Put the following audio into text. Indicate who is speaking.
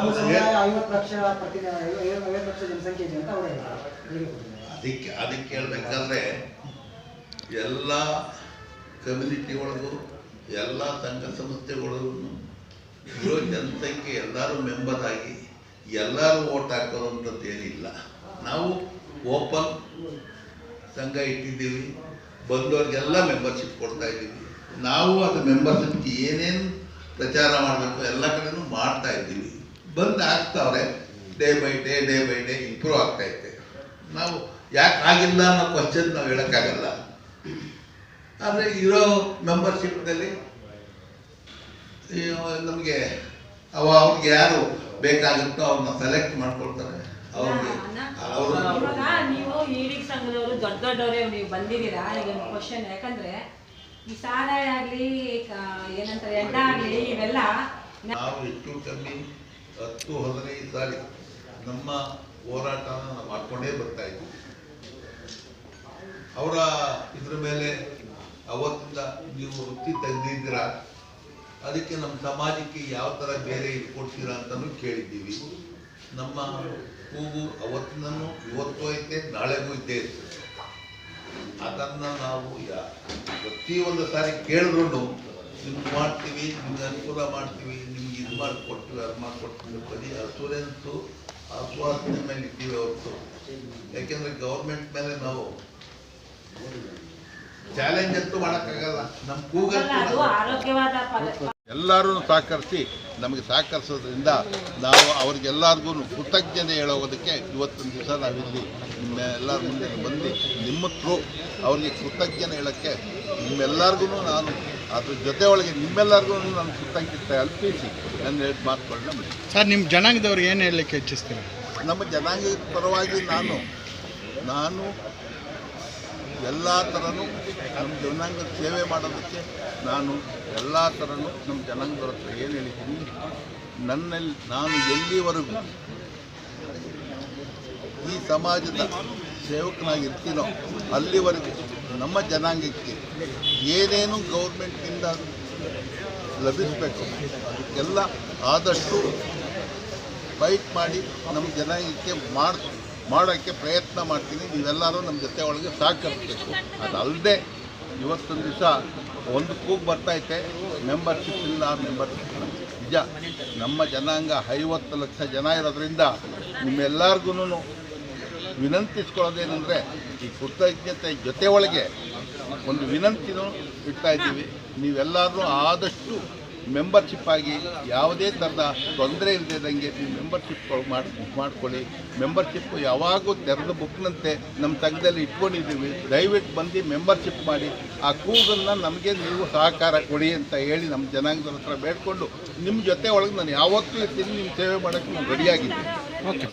Speaker 1: ನಮ್ಮ ಸಮುದಾಯ ಐವತ್ತು ಲಕ್ಷ ಪ್ರತಿ ಐವತ್ತು ಲಕ್ಷ ಜನಸಂಖ್ಯೆ ಇದೆ ಅಂತ ಅವರೇ
Speaker 2: ಅದಕ್ಕೆ ಅದಕ್ಕೆ ಹೇಳ್ಬೇಕಂದ್ರೆ ಎಲ್ಲ ಕಮ್ಯುನಿಟಿ ಒಳಗೂ ಎಲ್ಲ ಸಂಘ ಸಂಸ್ಥೆಗಳು ಇರೋ ಜನಸಂಖ್ಯೆ ಎಲ್ಲರೂ ಮೆಂಬರ್ ಆಗಿ ಎಲ್ಲರೂ ಓಟ್ ಹಾಕೋದಂಥದ್ದು ಏನಿಲ್ಲ. ನಾವು ಓಪನ್ ಸಂಘ ಇಟ್ಟಿದ್ದೀವಿ. ಬಂದವ್ರಿಗೆಲ್ಲ ಮೆಂಬರ್ಶಿಪ್ ಕೊಡ್ತಾ ಇದ್ದೀವಿ. ನಾವು ಅದು ಮೆಂಬರ್ಶಿಪ್ಗೆ ಏನೇನು ಪ್ರಚಾರ ಮಾಡಬೇಕು ಎಲ್ಲ ಕಡೆನೂ ಮಾಡ್ತಾ ಇದ್ದೀವಿ. ಬಂದು ಆಗ್ತಾವ್ರೆ day by day day by day improve ಆಗ್ತಾ ಇದೆ ನಾವು ಯಾಕೆ ಆಗಿಲ್ಲ ಅನ್ನೋ ಕ್ವಶನ್ ನಾವು ಹೇಳೋಕ್ಕಾಗಲ್ಲ. ಆದರೆ ಇರೋ ಮೆಂಬರ್ಶಿಪ್ನಲ್ಲಿ ನಮಗೆ ಅವ ಅವ್ರಿಗೆ ಯಾರು ಬೇಕಾಗುತ್ತೋ ಅವ್ರನ್ನ ಸೆಲೆಕ್ಟ್ ಮಾಡ್ಕೊಳ್ತಾರೆ. ಅವ್ರಿಗೆ
Speaker 3: ನೀವು ಈಡಿಗ್ ಸಂಘದವರು ದೊಡ್ಡ ದೊಡ್ಡವರೇ ನೀವು ಬಂದಿದ್ದೀರಾ? ಈಗ ಕ್ವಶನ್ ಯಾಕಂದ್ರೆ ಈ ಸಾಲ ಆಗ್ಲಿ ಏನಂತಾರೆ ಎಲ್ಲ ಆಗ್ಲಿ ಇವೆಲ್ಲ
Speaker 2: ನಾವು ಹೆಚ್ಚು ಕಮ್ಮಿ ಹತ್ತು, ಹದಿನೈದು ಸಾರಿ ನಮ್ಮ ಹೋರಾಟನ ನಾವು ಮಾಡ್ಕೊಂಡೇ ಬರ್ತಾ ಇದ್ವಿ. ಅವರ ಇದ್ರ ಮೇಲೆ ಅವತ್ತಿಂದ ನೀವು ವೃತ್ತಿ ತೆಗೆದಿದ್ದೀರ? ಅದಕ್ಕೆ ನಮ್ಮ ಸಮಾಜಕ್ಕೆ ಯಾವ ಥರ ಬೇರೆ ಇದು ಕೊಡ್ತೀರಾ ಅಂತಲೂ ಕೇಳಿದ್ದೀವಿ. ನಮ್ಮ ಕೂಗು ಅವತ್ತಿನೂ ಇವತ್ತು ಐತೆ, ನಾಳೆಗೂ ಇದ್ದೇ ಇರ್ತದೆ. ಅದನ್ನು ನಾವು ಯಾ ಪ್ರತಿಯೊಂದು ಸಾರಿ ಕೇಳಿದ್ರು ನಿಮ್ಗೆ ಮಾಡ್ತೀವಿ ನಿಮ್ಗೆ ಅನುಕೂಲ ಮಾಡ್ತೀವಿ ನಿಮ್ಗೆ ಇದು ಮಾಡಿಕೊಡ್ತೀವಿ ಅದು ಮಾಡಿಕೊಡ್ತೀವಿ ಬರೀ ಅಸೂರೆನ್ಸು ಆಶ್ವಾಸನೆ ಮೇಲೆ ಇದ್ದೀವಿ ಹೊರತು. ಯಾಕೆಂದ್ರೆ ಗೌರ್ಮೆಂಟ್ ಮೇಲೆ ನಾವು ಚಾಲೆಂಜ್ ಅಂತೂ ಮಾಡೋಕ್ಕಾಗಲ್ಲ. ನಮ್ಮ
Speaker 3: ಗೂಗಲ್ ಅದು
Speaker 2: ಕೂಗಂತೂ
Speaker 3: ಆರೋಗ್ಯವಾದ ಪದ
Speaker 2: ಎಲ್ಲರೂ ಸಹಕರಿಸಿ ನಮಗೆ ಸಹಕರಿಸೋದ್ರಿಂದ ನಾವು ಅವ್ರಿಗೆಲ್ಲರಿಗೂ ಕೃತಜ್ಞತೆ ಹೇಳೋದಕ್ಕೆ ಇವತ್ತೊಂದು ದಿವಸ ನಾವಿಲ್ಲಿ ನಿಮ್ಮ ಎಲ್ಲರ ಮುಂದೆ ಬಂದು ನಿಮ್ಮ ಥ್ರೂ ಅವ್ರಿಗೆ ಕೃತಜ್ಞತೆ ಹೇಳೋಕ್ಕೆ ನಿಮ್ಮೆಲ್ಲರಿಗೂ ನಾನು ಅದ್ರ ಜೊತೆ ಒಳಗೆ ನಿಮ್ಮೆಲ್ಲರಿಗೂ ನಾನು ಕೃತಜ್ಞತೆ ಅಲ್ಪಿಸಿ ನನ್ನ ಎರಡು ಮಾತುಗಳನ್ನ ಬಿಡಿ
Speaker 4: ಸರ್ ನಿಮ್ಮ ಜನಾಂಗದವ್ರು ಏನು ಹೇಳಲಿಕ್ಕೆ ಹೆಚ್ಚಿಸ್ತೀರಾ
Speaker 2: ನಮ್ಮ ಜನಾಂಗದ ಪರವಾಗಿ ನಾನು ನಾನು ಎಲ್ಲ ಥರನೂ ನಮ್ಮ ಜನಾಂಗದ ಸೇವೆ ಮಾಡೋದಕ್ಕೆ ನಾನು ಎಲ್ಲ ಥರನೂ ನಮ್ಮ ಜನಾಂಗದವ್ರ ಹತ್ರ ಏನು ಹೇಳಿದ್ದೀನಿ ನನ್ನಲ್ಲಿ ನಾನು ಎಲ್ಲಿವರೆಗೂ ಈ ಸಮಾಜದ ಸೇವಕನಾಗಿರ್ತೀನೋ ಅಲ್ಲಿವರೆಗೂ ನಮ್ಮ ಜನಾಂಗಕ್ಕೆ ಏನೇನು ಗೌರ್ಮೆಂಟ್ನಿಂದ ಲಭಿಸಬೇಕು, ಅದಕ್ಕೆಲ್ಲ ಆದಷ್ಟು ಫೈಟ್ ಮಾಡಿ ನಮ್ಮ ಜನಾಂಗಕ್ಕೆ ಮಾಡಿ, ಮಾಡೋಕ್ಕೆ ಪ್ರಯತ್ನ ಮಾಡ್ತೀನಿ. ನೀವೆಲ್ಲರೂ ನಮ್ಮ ಜೊತೆ ಒಳಗೆ ಸಹಕರಿಸಬೇಕು. ಅದಲ್ಲದೆ ಇವತ್ತೊಂದು ದಿವಸ ಒಂದು ಕೂಗು ಬರ್ತೈತೆ ಮೆಂಬರ್ಶಿಪ್ ಇಲ್ಲ ಮೆಂಬರ್ಶಿಪ್ ನಿಜ, ನಮ್ಮ ಜನಾಂಗ ಐವತ್ತು ಲಕ್ಷ ಜನ ಇರೋದ್ರಿಂದ ನಿಮ್ಮೆಲ್ಲರಿಗೂ ವಿನಂತಿಸ್ಕೊಳ್ಳೋದೇನೆಂದರೆ ಈ ಕೃತಜ್ಞತೆ ಜೊತೆ ಒಳಗೆ ಒಂದು ವಿನಂತಿನೂ ಇಡ್ತಾ ಇದ್ದೀವಿ. ನೀವೆಲ್ಲರೂ ಆದಷ್ಟು ಮೆಂಬರ್ಶಿಪ್ ಆಗಿ ಯಾವುದೇ ಥರದ ತೊಂದರೆ ಇಲ್ಲದಂಗೆ ನೀವು ಮೆಂಬರ್ಶಿಪ್ ಮಾಡಿ, ಮಾಡ್ಕೊಳ್ಳಿ. ಮೆಂಬರ್ಶಿಪ್ ಯಾವಾಗೂ ತೆರೆದ ಬುಕ್ನಂತೆ ನಮ್ಮ ಸಂಘದಲ್ಲಿ ಇಟ್ಕೊಂಡಿದ್ದೀವಿ. ದಯವಿಟ್ಟು ಬಂದು ಮೆಂಬರ್ಶಿಪ್ ಮಾಡಿ. ಆ ಕೂಗನ್ನು ನಮಗೆ ನೀವು ಸಹಕಾರ ಕೊಡಿ ಅಂತ ಹೇಳಿ ನಮ್ಮ ಜನಾಂಗದ ಹತ್ರ ಬೇಡ್ಕೊಂಡು ನಿಮ್ಮ ಜೊತೆ ಒಳಗೆ ನಾನು ಯಾವತ್ತೂ ಇರ್ತೀನಿ ನಿಮ್ಮ ಸೇವೆ ಮಾಡೋಕ್ಕೆ ನಾನು ರೆಡಿಯಾಗಿದ್ದೀನಿ
Speaker 4: ಓಕೆ